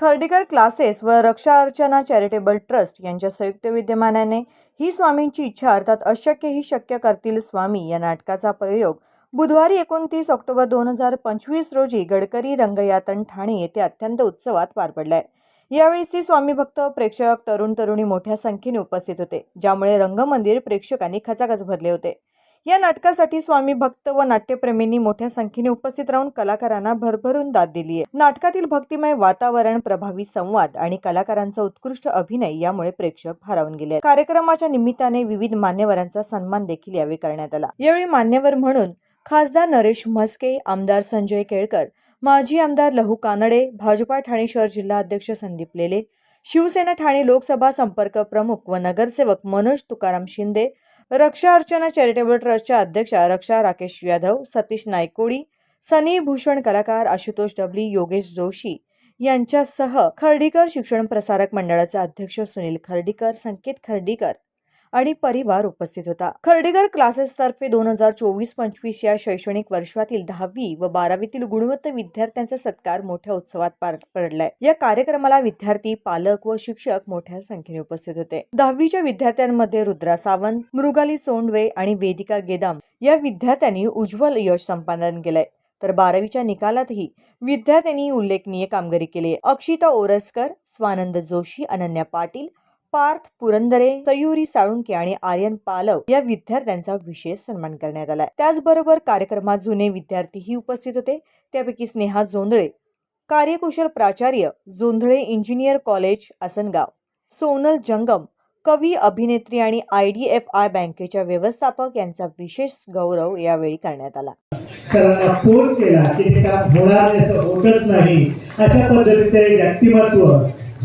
Khardikar classes व रक्षा Archana charitable trust यांच्या संयुक्त विद्यमानाने ही स्वामींची इच्छा अर्थात अशक्य ही शक्य करतील स्वामी या नाटकाचा प्रयोग बुधवारी एकोणतीस ऑक्टोबर दोन हजार पंचवीस रोजी गडकरी रंगयातन ठाणे येथे अत्यंत उत्सवात पार पडलाय. यावेळी श्री स्वामी भक्त प्रेक्षक तरुण तरुणी मोठ्या संख्येने उपस्थित होते ज्यामुळे रंगमंदिर प्रेक्षकांनी खचाखच भरले होते. या नाटकासाठी स्वामी भक्त व नाट्यप्रेमींनी मोठ्या संख्येने उपस्थित राहून कलाकारांना भरभरून दाद दिली आहे. नाटकातील भक्तिमय वातावरण प्रभावी संवाद आणि कलाकारांचा उत्कृष्ट अभिनय यामुळे प्रेक्षक भारावून गेले कार्यक्रमाच्या निमित्ताने विविध मान्यवरांचा सन्मान देखील यावेळी करण्यात आला. यावेळी मान्यवर म्हणून खासदार नरेश म्हस्के आमदार संजय केळकर माजी आमदार लहू कानडे भाजपा ठाणे शहर जिल्हा अध्यक्ष संदीप लेले शिवसेना ठाणे लोकसभा संपर्क प्रमुख व नगरसेवक मनोज तुकाराम शिंदे रक्षा अर्चना चॅरिटेबल ट्रस्टच्या अध्यक्षा रक्षा राकेश यादव सतीश नायकोडी सनी भूषण कलाकार आशुतोष डबली योगेश जोशी यांच्यासह खर्डीकर शिक्षण प्रसारक मंडळाचे अध्यक्ष सुनील खर्डीकर संकेत खर्डीकर आणि परिवार उपस्थित होता. खर्डेगर क्लासेस तर्फे दोन हजार चोवीस पंचवीस या शैक्षणिक वर्षातील दहावी व बारावीतील गुणवत्त विद्यार्थ्यांचा सत्कार मोठ्या उत्सवात पार पडलाय. या कार्यक्रमाला विद्यार्थी पालक व शिक्षक मोठ्या संख्येने उपस्थित होते. दहावीच्या विद्यार्थ्यांमध्ये रुद्रा सावंत मृगाली सोंडवे आणि वेदिका गेदाम या विद्यार्थ्यांनी उज्ज्वल यश संपादन केलंय. तर बारावीच्या निकालातही विद्यार्थ्यांनी उल्लेखनीय कामगिरी केली अक्षिता ओरसकर स्वानंद जोशी अनन्या पाटील पार्थ पुरंदरे सयुरी साळुंके आणि आर्यन पालव या विद्यार्थ्यांचा विशेष सन्मान करण्यात आला त्याचबरोबर कार्यक्रमात जुने विद्यार्थीही उपस्थित होते. त्यापैकी स्नेहा जोंधळे कार्यकुशल प्राचार्य जोंधळे इंजिनियर कॉलेज आसनगाव. सोनल जंगम कवी अभिनेत्री आणि आय डी एफ आय बँकेच्या व्यवस्थापक यांचा विशेष गौरव यावेळी करण्यात आला. सरांना फोन केला की ते काम होणार होतच नाही. अशा पद्धतीचे व्यक्तिमत्व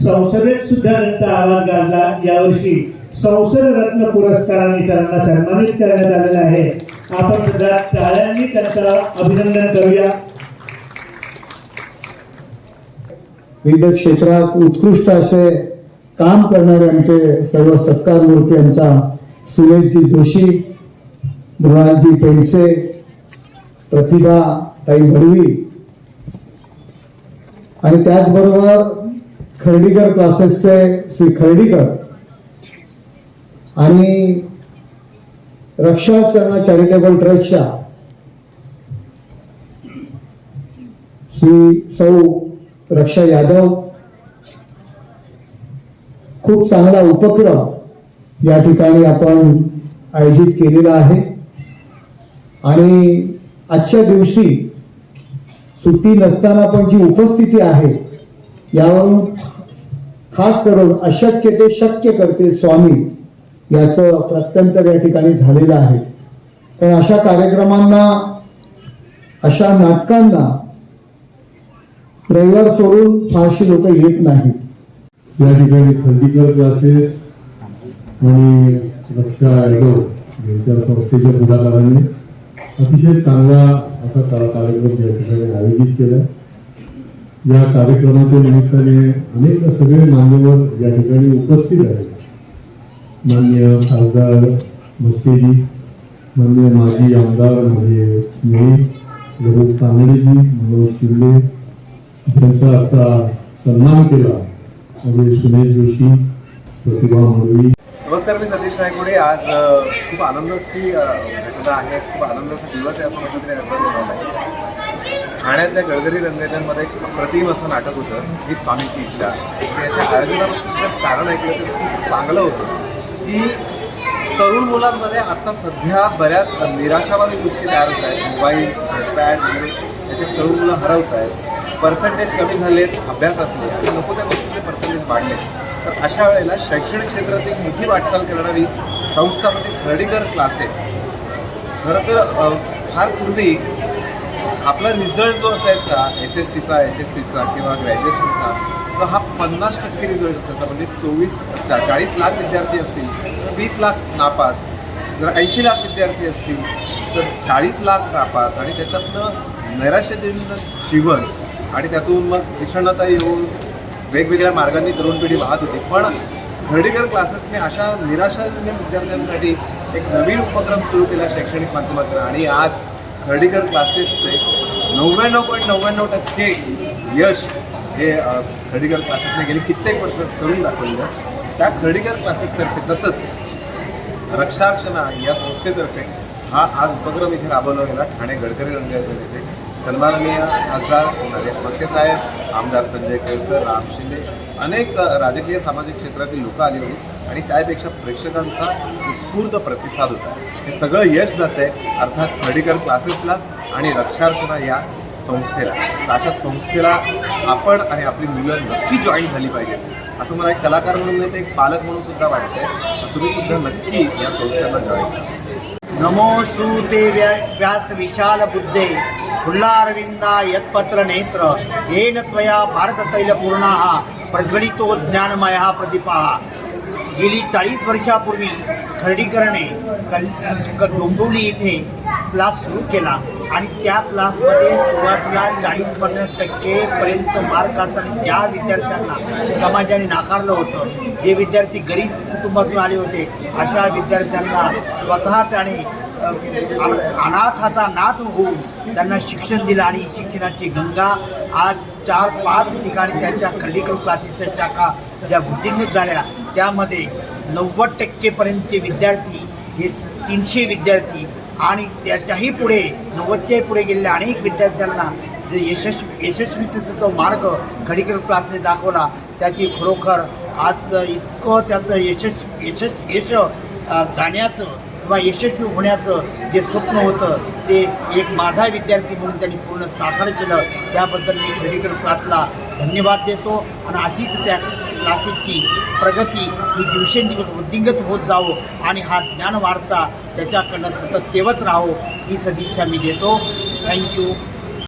संसदेत सुद्धा त्यांचा आवाज गाजला. यावर्षी संसद रत्न पुरस्काराने सरांना सन्मानित करण्यात आलेला आहे. आपण सुद्धा टाळ्यांनी त्यांचा अभिनंदन करूया. विविध क्षेत्रात उत्कृष्ट असे काम करणारे आमचे सर्व सत्कार मूर्ती यांचा सुरेशजी जोशी मृणालजी पेंडसे प्रतिभा ताई भडवी. आणि त्याचबरोबर खर्डीकर क्लासेसचे श्री खर्डीकर आणि रक्षा चॅरिटेबल ट्रस्टच्या श्री सौ रक्षा यादव खूप चांगला उपक्रम या ठिकाणी आपण आयोजित केलेला आहे. आणि आजच्या दिवशी सुट्टी नसताना पण जी उपस्थिती आहे यावरून खास करून अशक्य ते शक्य करते स्वामी याचं प्रत्यंतर या ठिकाणी झालेलं आहे. पण अशा कार्यक्रमांना अशा नाटकांना रविवार सोडून फारशी लोक येत नाहीत. या ठिकाणी खंडीकर क्लासेस आणि रक्षा यांच्या संस्थेच्या पुढाकाराने अतिशय चांगला असा कार्यक्रम या ठिकाणी आयोजित केला. या कार्यक्रमाच्या निमित्ताने अनेक सगळे मान्यवर या ठिकाणी उपस्थित आहेत. मान्य खासदार मस्केजी मान्य माजी आमदार माझे स्नेही लघु कानडेजी मनोज शिंदे ज्यांचा आता सन्मान केला म्हणजे सुनील जोशी प्रतिभा मडवी. नमस्कार मी सतीश नायकोडे आज खूप आनंदाची घटना आहे. खूप आनंदाचा दिवस आहे असं म्हटलं तरी ठाण्यातल्या गडगरी रंगेतनमध्ये एक अप्रतिम असं नाटक होतं ही स्वामीची इच्छा. याच्या आयोजनाचं कारण ऐकलं तर खूप चांगलं होतं. की तरुण मुलांमध्ये आता सध्या बऱ्याच निराशावादी गोष्टी तयार होत आहेत. मोबाईल पॅड वगैरे म्हणजे याचे तरुण मुलं हरवत आहेत. पर्सेंटेज कमी झालेत अभ्यासातले आणि नको त्या गोष्टीचे पर्सेंटेज वाढले तर अशा वेळेला शैक्षणिक क्षेत्रात एक मोठी वाटचाल करणारी संस्था म्हणजे खर्डीकर क्लासेस खरं तर फार पूर्वी आपला रिझल्ट जो असायचा एस एस सीचा एच एस सीचा किंवा ग्रॅज्युएशनचा तर हा पन्नास टक्के रिझल्ट असायचा. म्हणजे चोवीस चा चाळीस लाख विद्यार्थी असतील तर वीस लाख नापास. जर ऐंशी लाख विद्यार्थी असतील तर चाळीस लाख नापास. आणि त्याच्यातनं नैराश्यजन्य जीवन आणि त्यातून मग विषणता येऊन वेगवेगळ्या मार्गांनी तरुण पिढी वाहत होती. पण घर्डीकर क्लासेसने अशा निराशाजन्य विद्यार्थ्यांसाठी एक नवीन उपक्रम सुरू केला शैक्षणिक माध्यमातून. आणि आज खर्डीकर क्लासेसचे नव्याण्णव पॉईंट नव्याण्णव टक्के यश हे अ, खर्डीकर क्लासेसने गेली. कित्येक वर्ष करून दाखवलं त्या खर्डीकर क्लासेसतर्फे तसंच रक्षार्चना या संस्थेतर्फे हा आज उपक्रम इथे राबवला गेला. ठाणे गडकरी रंगायचे सन्माननीय खासदार मस्के साहेब आमदार संजय केळकर राम शिंदे अनेक राजकीय सामाजिक क्षेत्रातील लोक आली होती आणि त्यापेक्षा प्रेक्षकांचा उत्स्फूर्त प्रतिसाद होता. हे सगळं यश जात आहे अर्थात खर्डीकर क्लासेसला आणि रक्षार्चना या संस्थेला. तर अशा संस्थेला आपण आणि आपली मुलं नक्की जॉईन झाली पाहिजे असं मला एक कलाकार म्हणून नाही तर एक पालक म्हणून सुद्धा वाटतंय. तर तुम्ही सुद्धा नक्की या संस्थेला जॉईन करा. नमोस्तु ते व्या व्यास विशाल बुद्धे फुल्लारविंदा यत्पत्र नेत्र येन त्वया भारततैलपूर्णाः प्रज्वलितो ज्ञानमय प्रतिपा गेली चाळीस वर्षापूर्वी खर्डीकरणे कल क- डोंबिवली येथे क्लास सुरू केला. आणि त्या क्लासमध्ये सुरुवातीला चाळीस पन्नास टक्केपर्यंत मार्क असताना ज्या विद्यार्थ्यांना समाजाने नाकारलं होतं जे विद्यार्थी गरीब कुटुंबातून आले होते अशा विद्यार्थ्यांना स्वतः त्याने अनाथ आता नाथ होऊन त्यांना शिक्षण दिलं आणि शिक्षणाची गंगा आज चार पाच ठिकाणी त्यांच्या खर्डीकर क्लासेसच्या शाखा ज्या वृद्धिंगत झाल्या त्यामध्ये नव्वद टक्केपर्यंतचे विद्यार्थी हे तीनशे विद्यार्थी आणि त्याच्याही पुढे नव्वदच्याही पुढे गेलेल्या अनेक विद्यार्थ्यांना जे यशस्वी यशस्वीचा तो मार्ग खडीकर क्लासने दाखवला त्याची खरोखर आज इतकं त्याचं यशस् यशस् यश जाण्याचं किंवा यशस्वी होण्याचं जे स्वप्न होतं ते एक माझा विद्यार्थी म्हणून त्यांनी पूर्ण साकार केलं. त्याबद्दल मी खडीकर क्लासला धन्यवाद देतो आणि अशीच त्या क्लासेसची प्रगती ही दिवसेंदिवस वृद्धिंगत होत जावो आणि हा ज्ञानवारचा त्याच्याकडनं सतत तेवत राहो ही सदिच्छा मी देतो. थँक्यू